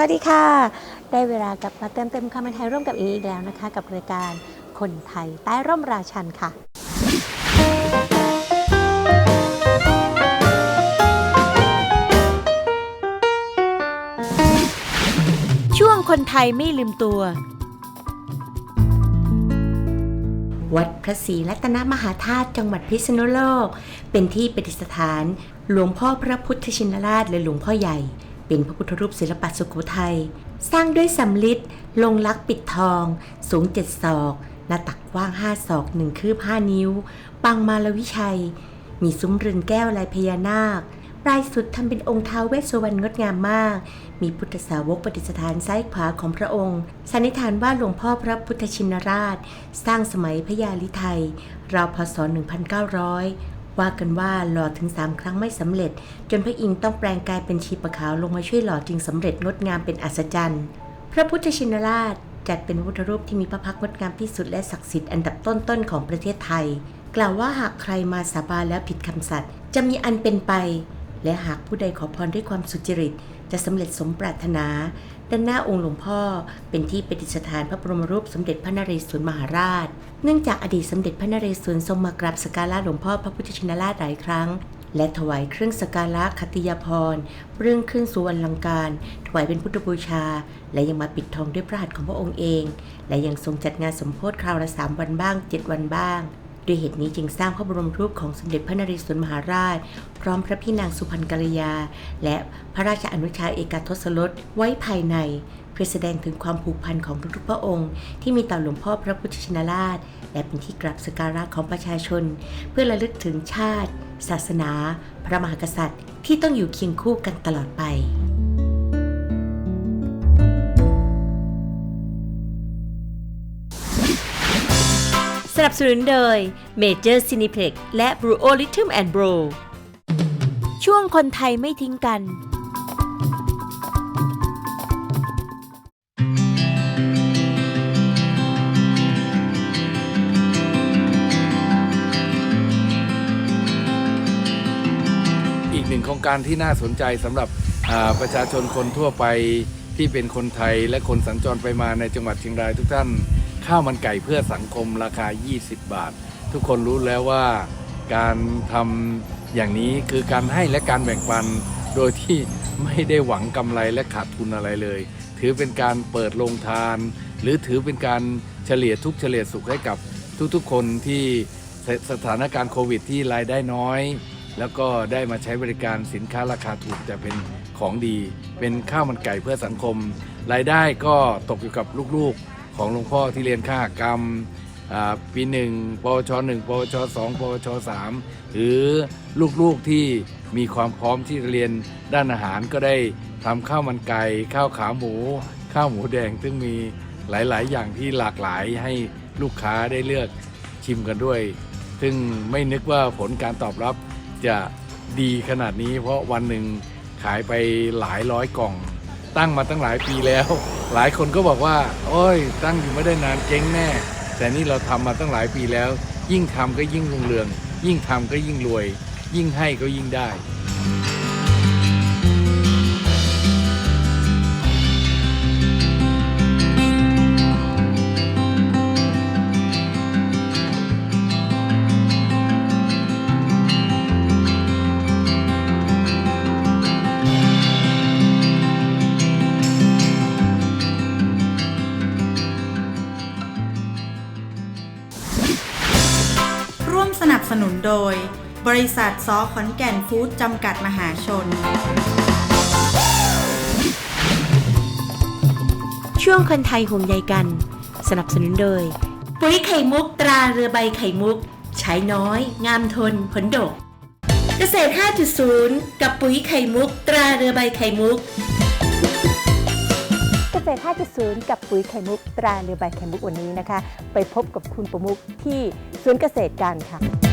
วัสดีค่ะ ได้เวลากลับมาเติมเต็มความเป็นไทยร่วมกับออีกแล้วนะคะ กับรายการคนไทยใต้ร่มราชันค่ะ ช่วงคนไทยไม่ลืมตัว วัดพระศรีรัตนมหาธาตุจังหวัดพิษณุโลก เป็นที่ประดิษฐาน หลวงพ่อพระพุทธชินราชหรือหลวงพ่อใหญ่ เป็นพระพุทธรูปศิลปะสุโขทัย สร้างด้วยสำริดลงลักปิดทอง สูงเจ็ดศอก หน้าตักกว้างห้าศอกหนึ่งคืบห้านิ้วปางมาลวิชัย มีซุ้มเรือนแก้วลายพญานาค ปลายสุดทำเป็นองค์ท้าวเวสสุวรรณงดงามมาก มีพุทธสาวกประดิษฐานซ้ายขวาของพระองค์ สันนิษฐานว่าหลวงพ่อพระพุทธชินราช สร้างสมัยพญาลิไทยราวพศ1900 ว่ากันว่าหล่อถึง 3 ครั้งไม่สำเร็จ จนพระอินทร์ต้องแปลงกายเป็นชีปะขาวลงมาช่วยหล่อจึงสำเร็จงดงามเป็นอัศจรรย์ พระพุทธชินราชจัดเป็นพุทธรูปที่มีพระพักตร์งดงามที่สุดและศักดิ์สิทธิ์อันดับต้นๆของประเทศไทย กล่าวว่าหากใครมาสาบานแล้วผิดคำสัตย์จะมีอันเป็นไป และหากผู้ใดขอพรด้วยความสุจริต จะสำเร็จสมปรารถนา ด้านหน้าองค์หลวงพ่อเป็นที่ประดิษฐานพระบรมรูปสมเด็จพระนเรศวรมหาราช เนื่องจากอดีตสมเด็จพระนเรศวรทรงมากราบสการะหลวงพ่อพระพุทธชินราชหลายครั้ง และถวายเครื่องสการะคติยาภรเรื่องเครื่องสุวรรณลังการ ถวายเป็นพุทธบูชา และยังมาปิดทองด้วยพระหัตถ์ของพระองค์เอง และยังทรงจัดงานสมโพธิคราวละสามวันบ้างเจ็ดวันบ้าง ด้วยเหตุนี้จึงสร้างพระบรมรูปของสมเด็จพระนเรศวรมหาราช พร้อมพระพี่นางสุพรรณกัลยา และพระราชอนุชาเอกาทศรสไว้ภายใน เพื่อแสดงถึงความผูกพันของทุกๆพระองค์ ที่มีต่อหลวงพ่อพระพุทธชินราช และเป็นที่กราบสักการะของประชาชน เพื่อระลึกถึงชาติ ศาสนา พระมหากษัตริย์ ที่ต้องอยู่เคียงคู่กันตลอดไป นับสนุนโดย Major Cineplex และ Bro Rhythm and Bro ช่วงคนไทยไม่ทิ้งกัน อีกหนึ่งโครงการที่น่าสนใจสำหรับอ่าประชาชนคนทั่วไปที่เป็นคนไทยและคนสัญจรไปมาในจังหวัดเชียงรายทุกท่าน ข้าวมันไก่เพื่อสังคมราคา 20 บาท ทุกคนรู้แล้วว่าการทำอย่างนี้คือการให้และการแบ่งปัน โดยที่ไม่ได้หวังกำไรและขาดทุนอะไรเลย ถือเป็นการเปิดโรงทาน หรือถือเป็นการเฉลี่ยทุกเฉลี่ยสุขให้กับทุกๆคนที่สสถานการณ์โควิดที่รายได้น้อย แล้วก็ได้มาใช้บริการสินค้าราคาถูกแต่เป็นของดี เป็นข้าวมันไก่เพื่อสังคม รายได้ก็ตกอยู่กับลูกๆ ของหลวงพ่อที่เรียนข้ากรรมปีหนึ่งปวชหนึ่งปวชสองปวชสามหรือลูกๆที่มีความพร้อมที่จะเรียนด้านอาหารก็ได้ทำข้าวมันไก่ข้าวขาหมู ข้าวหมูแดง ซึ่งมีหลาย ๆ อย่างที่หลากหลายให้ลูกค้าได้เลือกชิมกันด้วย ซึ่งไม่นึกว่าผลการตอบรับจะดีขนาดนี้ เพราะวันหนึ่งขายไปหลายร้อยกล่อง ตั้งมาตั้งหลายปีแล้ว หลายคนก็บอกว่า โอ้ย ตั้งอยู่ไม่ได้นานเจ๊งแน่ แต่นี่เราทำมาตั้งหลายปีแล้ว ยิ่งทำก็ยิ่งรุ่งเรือง ยิ่งทำก็ยิ่งรวย ยิ่งให้ก็ยิ่งได้ โดย บริษัทซอขอนแก่นฟู้ดจำกัดมหาชน ช่วงคนไทยห่วงใยกัน สนับสนุนโดย ปุ๋ยไข่มุกตราเรือใบไข่มุก ใช้น้อย งามทนผลดก เกษตร 5.0 กับปุ๋ยไข่มุก ตราเรือใบไข่มุกเกษตร 5.0 กับปุ๋ยไข่มุก ตราเรือใบไข่มุกวันนี้นะคะ ไปพบกับคุณประมุกที่สวนเกษตรกันค่ะ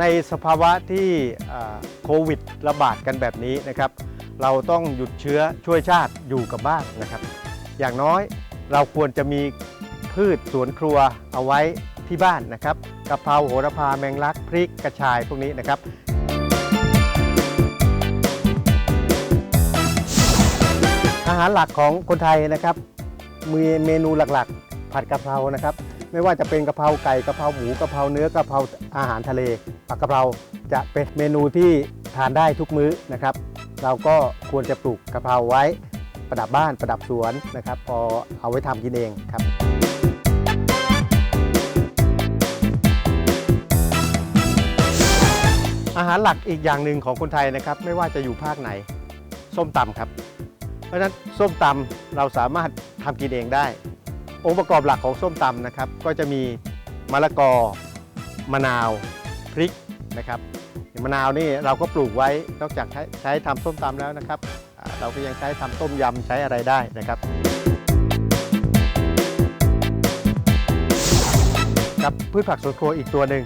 ในสภาวะที่โควิดระบาดกันแบบนี้นะครับ เราต้องหยุดเชื้อช่วยชาติอยู่กับบ้านนะครับ อย่างน้อยเราควรจะมีพืชสวนครัวเอาไว้ที่บ้านนะครับกะเพราโหระพาแมงลักพริกกระชายพวกนี้นะครับ อาหารหลักของคนไทยนะครับมีเมนูหลัก ผัดกะเพรานะครับ ไม่ว่าจะเป็นกะเพราไก่กะเพราหมูกะเพราเนื้อกะเพราอาหารทะเลผัดกะเพราจะเป็นเมนูที่ทานได้ทุกมื้อนะครับ เราก็ควรจะปลูกกะเพราไว้ประดับบ้านประดับสวนนะครับ พอเอาไว้ทำกินเองครับ อาหารหลักอีกอย่างหนึ่งของคนไทยนะครับ ไม่ว่าจะอยู่ภาคไหน ส้มตำครับ เพราะฉะนั้นส้มตำเราสามารถทำกินเองได้ องค์ประกอบหลักของส้มตำนะครับ ก็จะมีมะละกอ มะนาว พริกนะครับมะนาวนี่เราก็ปลูกไว้นอกจากใช้ใช้ทำส้มตำแล้วนะครับ เราก็ยังใช้ทำต้มยำใช้อะไรได้นะครับกับพืชผักสวนครัวอีกตัวหนึ่ง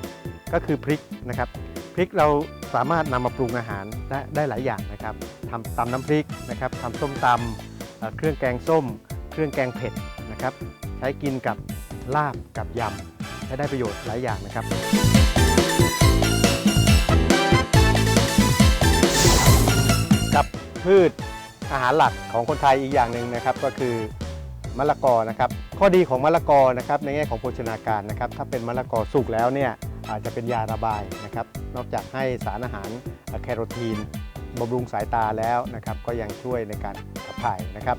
ก็คือพริกนะครับ พริกเราสามารถนำมาปรุงอาหารได้ได้หลายอย่างนะครับทำตำน้ำพริกนะครับทำส้มตำเครื่องแกงส้ม เครื่องแกงเผ็ดนะครับ ใช้กินกับลาบกับยำใช้ได้ประโยชน์หลายอย่างนะครับ กับพืชอาหารหลักของคนไทยอีกอย่างหนึ่งนะครับก็คือมะละกอนะครับ ข้อดีของมะละกอนะครับในแง่ของโภชนาการนะครับ ถ้าเป็นมะละกอสุกแล้วเนี่ยอาจจะเป็นยาระบายนะครับ นอกจากให้สารอาหารแคโรทีนบำรุงสายตาแล้วนะครับ ก็ยังช่วยในการขับถ่ายนะครับ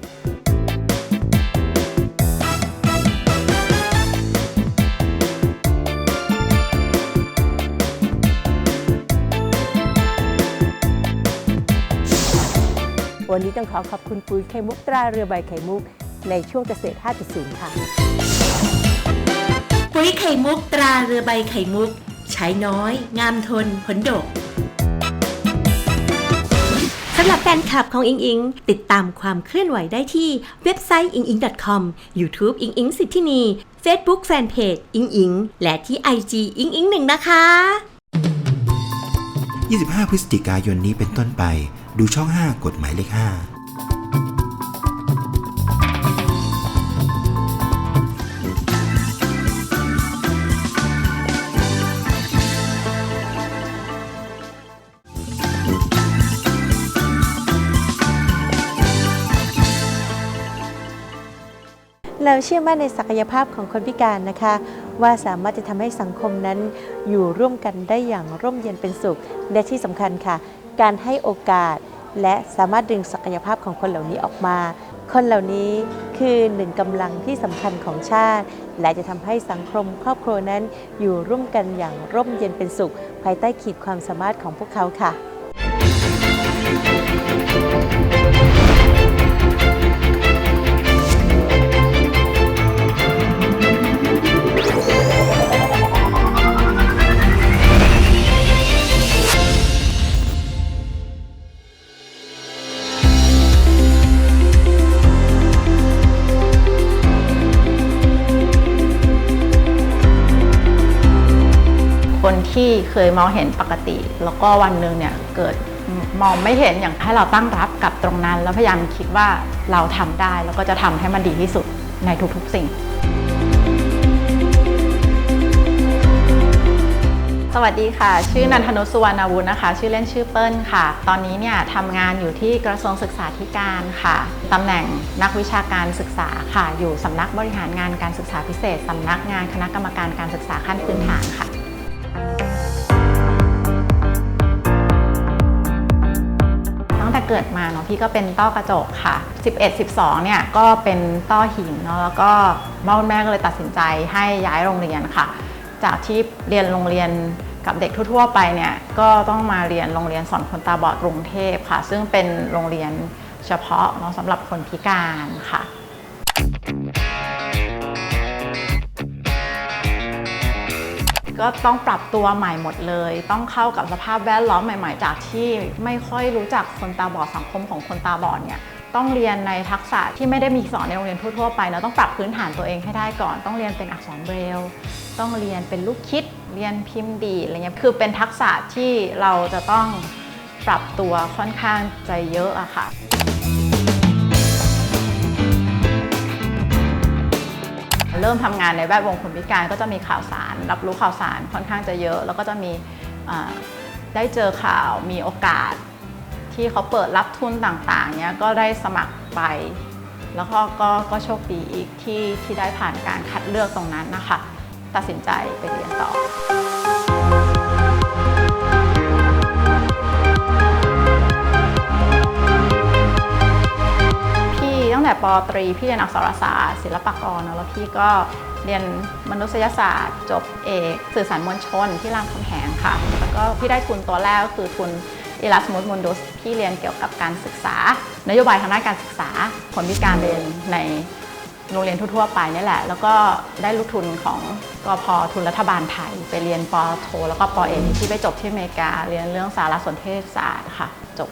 วันนี้ต้องขอขอบคุณปุ๋ยไข่มุกตราเรือใบไข่มุก ในช่วงเกษตร 5.0 ค่ะ ปุ๋ยไข่มุกตราเรือใบไข่มุก ใช้น้อย งามทนผลดกสำหรับแฟนคลับของอิงอิง ติดตามความเคลื่อนไหวได้ที่เว็บไซต์ inging.com YouTube อิงอิงสิทธินี Facebook Fanpage อิงอิง และที่ IG อิงอิงหนึ่งนะคะ 25 พฤศจิกายนนี้เป็นต้นไป ดูช่อง 5กฎหมายเลข 5 เราเชื่อมั่นในศักยภาพของคนพิการนะคะ ว่าสามารถจะทำให้สังคมนั้นอยู่ร่วมกันได้อย่างร่มเย็นเป็นสุข และที่สำคัญค่ะ การให้โอกาส และสามารถดึงศักยภาพของคนเหล่านี้ออกมา คนเหล่านี้คือหนึ่งกำลังที่สำคัญของชาติ และจะทำให้สังคมครอบครัวนั้น อยู่ร่วมกันอย่างร่มเย็นเป็นสุข ภายใต้ขีดความสามารถของพวกเขาค่ะ ที่เคยมองเห็นปกติ แล้วก็วันหนึ่งเนี่ยเกิดมองไม่เห็นอย่างให้เราตั้งรับกับตรงนั้น แล้วพยายามคิดว่าเราทำได้ แล้วก็จะทำให้มันดีที่สุดในทุกๆสิ่ง สวัสดีค่ะ ชื่อนันทนุสุวรรณวุฒินะคะ ชื่อเล่นชื่อเปิ้ลค่ะ ตอนนี้เนี่ยทำงานอยู่ที่กระทรวงศึกษาธิการค่ะตำแหน่งนักวิชาการศึกษาค่ะ อยู่สำนักบริหารงานการศึกษาพิเศษสำนักงานคณะกรรมการการศึกษาขั้นพื้นฐานค่ะ เกิดมาเนาะพี่ก็เป็นต้อกระจกค่ะ 11 12 เนี่ยก็เป็นต้อหินเนาะแล้วก็พ่อคุณแม่ก็เลยตัดสินใจให้ย้ายโรงเรียนค่ะ จากที่เรียนโรงเรียนกับเด็กทั่วๆไปเนี่ยก็ต้องมาเรียนโรงเรียนสอนคนตาบอดกรุงเทพค่ะ ซึ่งเป็นโรงเรียนเฉพาะเนาะสำหรับคนพิการค่ะ ก็ต้องปรับตัวใหม่หมดเลย ต้องเข้ากับสภาพแวดล้อมใหม่ ๆ จากที่ไม่ค่อยรู้จักคนตาบอดสังคมของคนตาบอดเนี่ยต้องเรียนในทักษะที่ไม่ได้มีสอนในโรงเรียนทั่วๆไปนะต้องปรับพื้นฐานตัวเองให้ได้ก่อน ต้องเรียนเป็นอักษรเบรลต้องเรียนเป็นลูกคิด เรียนพิมพ์ดีอะไรเงี้ยคือเป็นทักษะที่เราจะต้องปรับตัวค่อนข้างใจเยอะอะค่ะ เริ่มทำงานในแวดวงคนพิการก็จะมีข่าวสาร รับรู้ข่าวสารค่อนข้างจะเยอะ แล้วก็จะมีได้เจอข่าวมีโอกาสที่เขาเปิดรับทุนต่างๆเนี้ยก็ได้สมัครไป แล้วก็ก็ก็โชคดีอีกที่ที่ได้ผ่านการคัดเลือกตรงนั้นนะคะ ตัดสินใจไปเรียนต่อ ตั้งแต่ปอตรีพี่เรียนอักษรศาสตร์ศิลปากรเนอะแล้วพี่ก็เรียนมนุษยศาสตร์ จบเอกสื่อสารมวลชนที่รามคำแหงค่ะ แล้วก็พี่ได้ทุนตัวแรกก็คือทุน Erasmus Mundus พี่เรียนเกี่ยวกับการศึกษา นโยบายทางด้านการศึกษาคนพิการเรียนในโรงเรียนทั่วๆไปนี่แหละ แล้วก็ได้ลูกทุนของกอพทุนรัฐบาลไทย ไปเรียนปอโท แล้วก็ปอเอกที่ไปจบที่อเมริกา เรียนเรื่องสารสนเทศศาสตร์ค่ะ จบ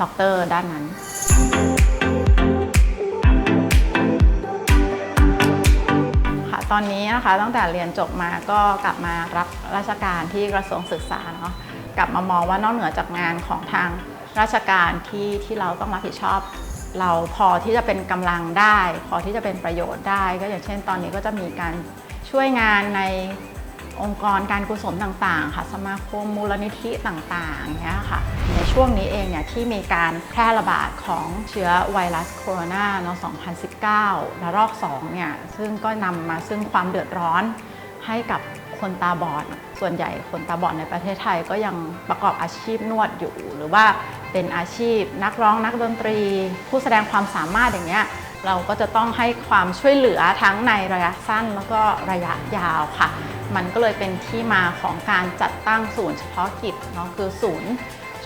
ด็อกเตอร์ด้านนั้น ตอนนี้นะคะตั้งแต่เรียนจบมาก็กลับมารับราชการที่กระทรวงศึกษาเนาะกลับมามองว่านอกเหนือจากงานของทางราชการที่ที่เราต้องรับผิดชอบ เราพอที่จะเป็นกำลังได้ พอที่จะเป็นประโยชน์ได้ ก็อย่างเช่น ตอนนี้ก็จะมีการช่วยงานใน องค์กรการกุศลต่างๆ ค่ะสมาคมมูลนิธิต่างๆเนี้ยค่ะในช่วงนี้เองเนี่ยที่มีการแพร่ระบาดของเชื้อไวรัสโคโรนาเนาะ2019ระลอก2เนี่ยซึ่งก็นำมาซึ่งความเดือดร้อนให้กับคนตาบอด ส่วนใหญ่คนตาบอดในประเทศไทยก็ยังประกอบอาชีพนวดอยู่ หรือว่าเป็นอาชีพนักร้องนักดนตรี ผู้แสดงความสามารถอย่างเงี้ย เราก็จะต้องให้ความช่วยเหลือทั้งในระยะสั้นแล้วก็ระยะยาวค่ะ มันก็เลยเป็นที่มาของการจัดตั้งศูนย์เฉพาะกิจเนาะคือศูนย์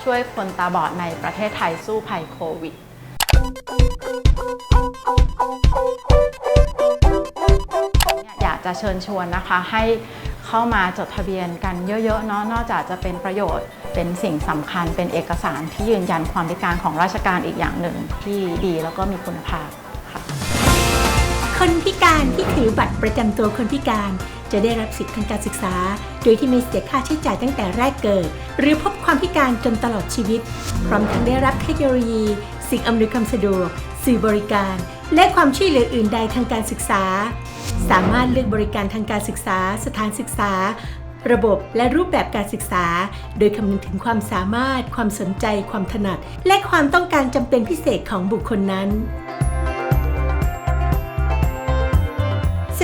ช่วยคนตาบอดในประเทศไทยสู้ภัยโควิดอยากจะเชิญชวนนะคะให้เข้ามาจดทะเบียนกันเยอะๆเนาะนอกจากจะเป็นประโยชน์เป็นสิ่งสำคัญเป็นเอกสารที่ยืนยันความพิการของราชการอีกอย่างหนึ่งที่ดีแล้วก็มีคุณภาพ คนพิการที่ถือบัตรประจำตัวคนพิการ จะได้รับสิทธิทางการศึกษา โดยที่ไม่เสียค่าใช้จ่ายตั้งแต่แรกเกิด หรือพบความพิการจนตลอดชีวิต พร้อมทั้งได้รับเทคโนโลยี สิ่งอำนวยความสะดวก สื่อบริการ และความช่วยเหลืออื่นใดทางการศึกษา สามารถเลือกบริการทางการศึกษา สถานศึกษาระบบและรูปแบบการศึกษา โดยคำนึงถึงความสามารถ ความสนใจ ความถนัด และความต้องการจำเป็นพิเศษของบุคคลนั้น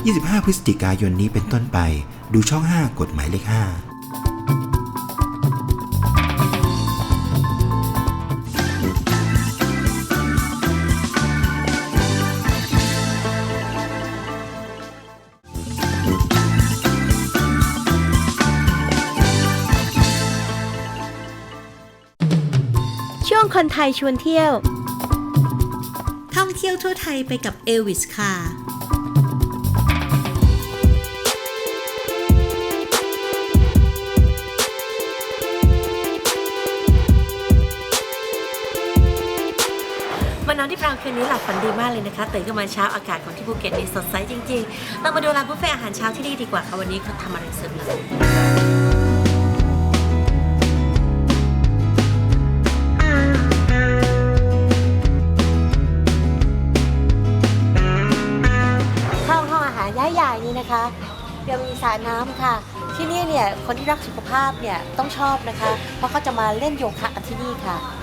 25 พฤศจิกายนนี้เป็นต้นไป ดูช่อง 5 กฎหมายเลข 5ช่วงคนไทยชวนเที่ยว ท่องเที่ยวทั่วไทยไปกับเอลวิสค่ะ น้องที่พรางคืนนี้หลับฝันดีมากเลยนะคะตื่นขึ้นมาเช้าอากาศของที่ภูเก็ตนี่สดใสจริงๆ เรามาดูร้านบุฟเฟ่อาหารเช้าที่นี่ดีกว่าค่ะวันนี้เขาทำอะไรเสิรใหญ่ๆนี่นะคะยังมีสระน้ำค่ะ ที่นี่เนี่ยคนที่รักสุขภาพเนี่ยต้องชอบนะคะ เพราะเขาจะมาเล่นโยคะกันที่นี่ค่ะ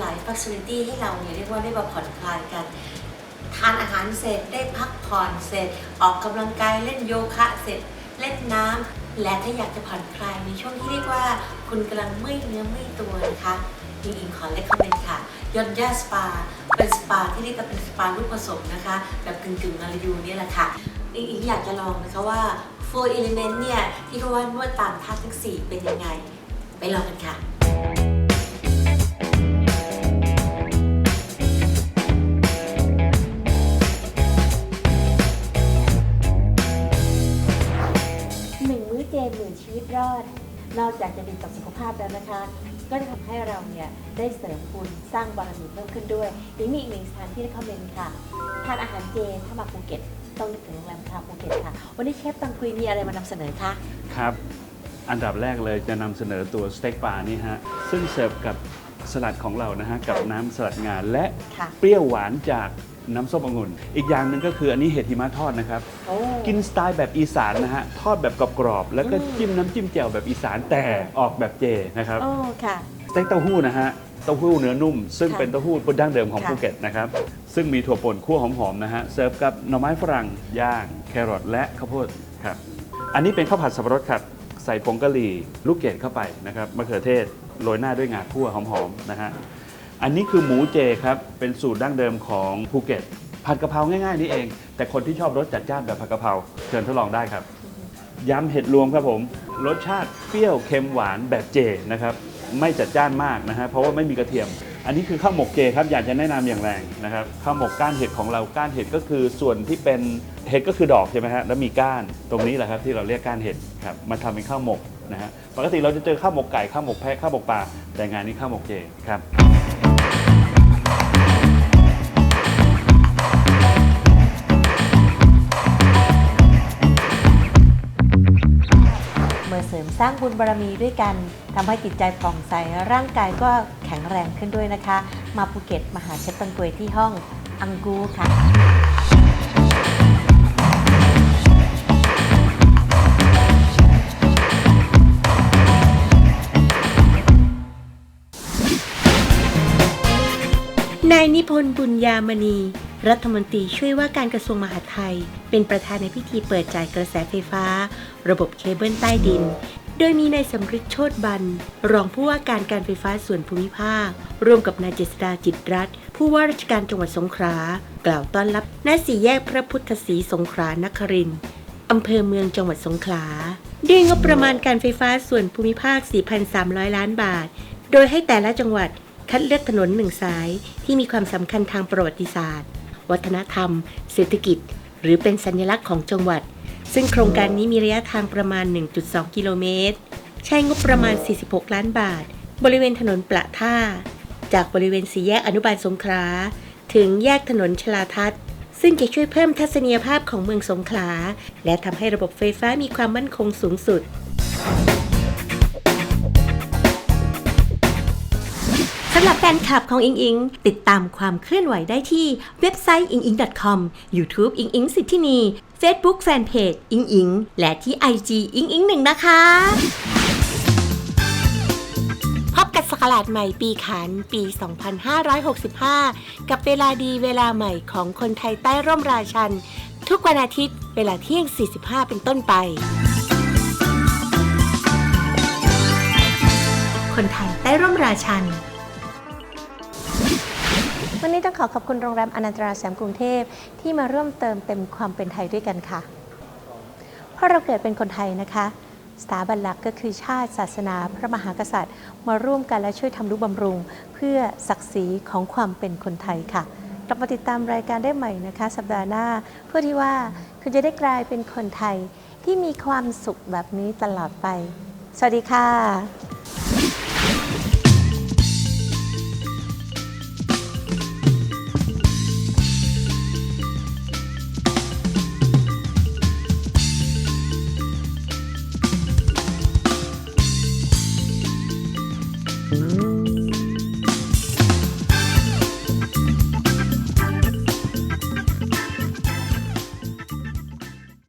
หลายฟั c i ลิตี้ให้เราเนี่ยเรียกว่าได้มาผ่อนคลายกัน ทานอาหารเสร็จได้พักผ่อนเสร็จ ออกกำลังกายเล่นโยคะเสร็จเล่นน้ำและถ้าอยากจะผ่อนคลายในช่วงที่เรียกว่า คุณกำลังเมื่อยเนื้อเมื่อยตัวนะคะอิงอิงขอเลคคอมเมนต์ค่ะยอนย่าสปา เป็นสปาที่เรียกว่าเป็นสปาลูกผสมนะคะ แบบกึ่งกึ่งๆนาริยูนี่แหละค่ะอิงอิงอยากจะลองนะคะว่า four element เนี่ย ที่เขาว่านวดตามธาทั้งสี่เป็นยังไง ไปลองกันค่ะ นอกจากจะดีต่อสุขภาพแล้วนะคะ ก็จะทำให้เราเนี่ยได้เสริมบุญสร้างบารมีเพิ่มขึ้นด้วยยังมีอีกหนึ่งสถานที่ที่คอมเมนต์ค่ะทานอาหารเจถ้ามาภูเก็ตต้องนึกถึงโรงแรมคาภูเก็ตค่ะ วันนี้เชฟตังคุยมีอะไรมานำเสนอคะครับ อันดับแรกเลยจะนำเสนอตัวสเต็กปลานี่ฮะซึ่งเสิร์ฟกับสลัดของเรานะฮะกับน้ำสลัดงาและค่ะ เปรี้ยวหวานจาก น้ำส้มองุ่น อีกอย่างหนึ่งก็คืออันนี้เห็ดหิมะทอดนะครับ โอ้ กินสไตล์แบบอีสานนะฮะ ทอดแบบกรอบๆแล้วก็จิ้มน้ำจิ้มแจ่วแบบอีสานแต่ออกแบบเจนะครับ โอ้ค่ะ สเต็กเต้าหู้นะฮะ เต้าหู้เนื้อนุ่ม ซึ่งค่ะเป็นเต้าหู้ดั้งเดิมของค่ะ ภูเก็ตนะครับ ซึ่งมีถั่วป่นคั่วหอมๆนะฮะ เสิร์ฟกับหน่อไม้ฝรั่งย่าง แครอทและข้าวโพดครับ อันนี้เป็นข้าวผัดสับปะรดครับ ใส่ผงกะหรี่ลูกเกดเข้าไปนะครับ มะเขือเทศ โรยหน้าด้วยงาคั่วหอมๆนะฮะ อันนี้คือหมูเจครับ เป็นสูตรดั้งเดิมของภูเก็ต ผัดกะเพราง่ายๆนี่เอง แต่คนที่ชอบรสจัดจ้านแบบผัดกะเพราเชิญทดลองได้ครับ ยำเห็ดรวมครับผม รสชาติเปรี้ยวเค็มหวานแบบเจนะครับ ไม่จัดจ้านมากนะฮะ เพราะว่าไม่มีกระเทียม อันนี้คือข้าวหมกเจครับ อยากจะแนะนำอย่างแรงนะครับ ข้าวหมกก้านเห็ดของเรา ก้านเห็ดก็คือส่วนที่เป็นเห็ดก็คือดอกใช่ไหมฮะ แล้วมีก้าน ตรงนี้แหละครับที่เราเรียกก้านเห็ดครับ มาทำเป็นข้าวหมกนะฮะ ปกติเราจะเจอข้าวหมกไก่ ข้าวหมกแพะ ข้าวหมกปลา แต่งานนี้ข้าวหมกเจครับ สร้างบุญบารมีด้วยกันทำให้จิตใจผ่องใส ร่างกายก็แข็งแรงขึ้นด้วยนะคะ มาภูเก็ตมาหาเชฟตังกวยที่ห้องอังกูค่ะนายนิพนธ์บุญญามณี รัฐมนตรีช่วยว่าการกระทรวงมหาดไทย เป็นประธานในพิธีเปิดจ่ายกระแสไฟฟ้า ระบบเคเบิลใต้ดิน โดยมีนายสำริดโชตบัน รองผู้ว่าการการไฟฟ้าส่วนภูมิภาค ร่วมกับนายเจษดาจิตรัตผู้ว่าราชการจังหวัดสงขลากล่าวต้อนรับณสี่แยกพระพุทธศรีสงขลานครินอำเภอเมืองจังหวัดสงขลาด้วยงบประมาณการไฟฟ้าส่วนภูมิภาค 4,300 ล้านบาท โดยให้แต่ละจังหวัดคัดเลือกถนนหนึ่งสายที่มีความสำคัญทางประวัติศาสตร์ วัฒนธรรม เศรษฐกิจ หรือเป็นสัญลักษณ์ของจังหวัด ซึ่งโครงการนี้มีระยะทางประมาณ 1.2 กิโลเมตร ใช้งบประมาณ 46 ล้านบาท บริเวณถนนประท่า จากบริเวณสี่แยกอนุบาลสงขลา ถึงแยกถนนชลาทัศน์ซึ่งจะช่วยเพิ่มทัศนียภาพของเมืองสงขลา และทำให้ระบบไฟฟ้ามีความมั่นคงสูงสุดำหรับแฟนคลับของอิงอิง ติดตามความเคลื่อนไหวได้ที่เว็บไซต์ inging.com YouTube อิงอิงสิทธินี Facebook Fanpage อิงอิง และที่ IG อิงอิงหนึ่งนะคะ พบกับสกราชใหม่ปีขานปี 2565 กับเวลาดีเวลาใหม่ของคนไทยใต้ร่มราชัน ทุกวันอาทิตย์เวลาเที่ยง 45 เป็นต้นไปคนไทยใต้ร่มราชัน วันนี้ต้องขอขอบคุณโรงแรมอนันตราแสมกรุงเทพที่มาร่วมเติมเต็มความเป็นไทยด้วยกันค่ะ เพราะเราเกิดเป็นคนไทยนะคะ สถาบันหลักก็คือชาติศาสนา พระมหากษัตริย์ มาร่วมกันและช่วยทำนุบำรุง เพื่อศักดิ์ศรีของความเป็นคนไทยค่ะกลับมาติดตามรายการได้ใหม่นะคะ สัปดาห์หน้า เพื่อที่ว่าคุณจะได้กลายเป็นคนไทยที่มีความสุขแบบนี้ตลอดไป สวัสดีค่ะ